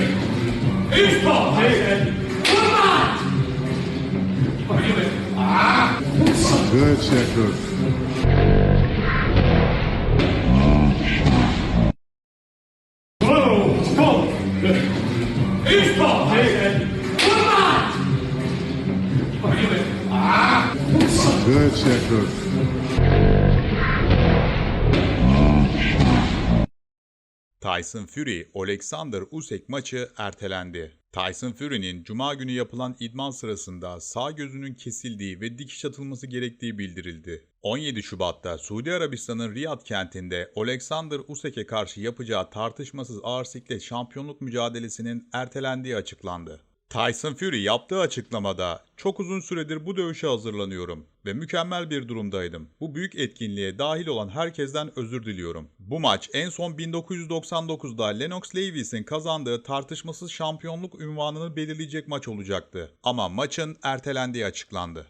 Who's called. I come on! Good, Shepard. Come on! Good, Shepard. Tyson Fury, Alexander Usyk maçı ertelendi. Tyson Fury'nin cuma günü yapılan idman sırasında sağ gözünün kesildiği ve dikiş atılması gerektiği bildirildi. 17 Şubat'ta Suudi Arabistan'ın Riyad kentinde Alexander Usyk'e karşı yapacağı tartışmasız ağır siklet şampiyonluk mücadelesinin ertelendiği açıklandı. Tyson Fury yaptığı açıklamada çok uzun süredir bu dövüşe hazırlanıyorum ve mükemmel bir durumdaydım. Bu büyük etkinliğe dahil olan herkesten özür diliyorum. Bu maç en son 1999'da Lennox Lewis'in kazandığı tartışmasız şampiyonluk ünvanını belirleyecek maç olacaktı. Ama maçın ertelendiği açıklandı.